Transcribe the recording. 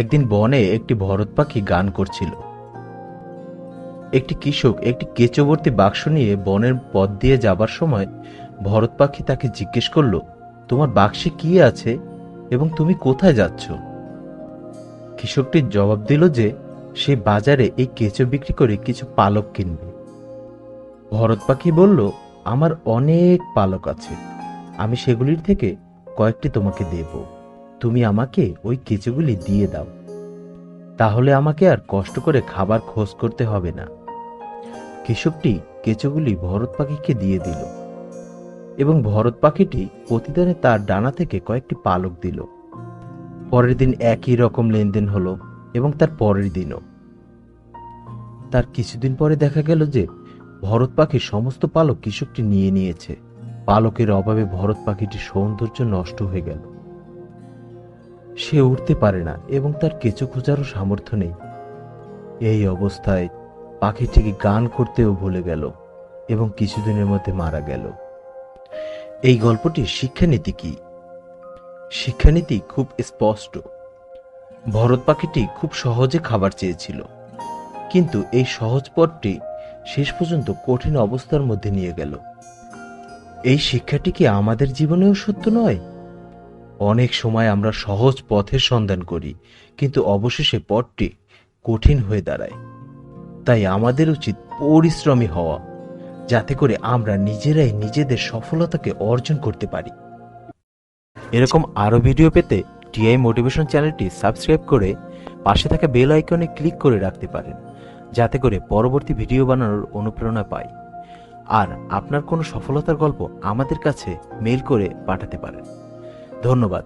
একদিন বনে একটি ভরত পাখি গান করছিল। একটি কৃষক একটি কেঁচোবর্তী বাক্স নিয়ে বনের পথ দিয়ে যাবার সময় ভরত পাখি তাকে জিজ্ঞেস করল, তোমার বাক্সে কি আছে এবং তুমি কোথায় যাচ্ছ? কৃষকটি জবাব দিল যে, সে বাজারে এই কেঁচো বিক্রি করে কিছু পালক কিনবে। ভরত পাখি বলল, আমার অনেক পালক আছে, আমি সেগুলির থেকে কয়েকটি তোমাকে দেব। তুমি আমাকে ওই কেঁচোগুলি দিয়ে দাও। তাহলে আমাকে আর কষ্ট করে খাবার খোঁজ করতে হবে না। কৃষকটি কেঁচোগুলি ভরত পাখিকে দিয়ে দিল এবং ভরত পাখিটি প্রতিদিনে তার ডানা থেকে কয়েকটি পালক দিল। পরের দিন একই রকম লেনদেন হলো এবং তার পরের দিনও। তার কিছুদিন পরে দেখা গেল যে ভরত পাখির সমস্ত পালক কৃষকটি নিয়ে নিয়েছে। পালকের অভাবে ভরত পাখিটির সৌন্দর্য নষ্ট হয়ে গেল। সে উঠতে পারে না এবং তার কেঁচো খোঁজারও সামর্থ্য নেই। এই অবস্থায় পাখিটিকে গান করতেও ভুলে গেল এবং কিছুদিনের মধ্যে মারা গেল। এই গল্পটির শিক্ষানীতি কি? শিক্ষানীতি খুব স্পষ্ট। ভরত পাখিটি খুব সহজে খাবার চেয়েছিল। কিন্তু এই সহজ পথটি শেষ পর্যন্ত কঠিন অবস্থার মধ্যে নিয়ে গেল। এই শিক্ষাটি কি আমাদের জীবনেও সত্য নয়? অনেক সময় আমরা সহজ পথের সন্ধান করি, কিন্তু অবশেষে পথটি কঠিন হয়ে দাঁড়ায়। তাই আমাদের উচিত পরিশ্রমী হওয়া, যাতে করে আমরা নিজেরাই নিজেদের সফলতাকে অর্জন করতে পারি। এরকম আরও ভিডিও পেতে টিআই মোটিভেশন চ্যানেলটি সাবস্ক্রাইব করে পাশে থাকা বেল আইকনে ক্লিক করে রাখতে পারেন, যাতে করে পরবর্তী ভিডিও বানানোর অনুপ্রেরণা পাই। আর আপনার কোনো সফলতার গল্প আমাদের কাছে মেল করে পাঠাতে পারেন। ধন্যবাদ।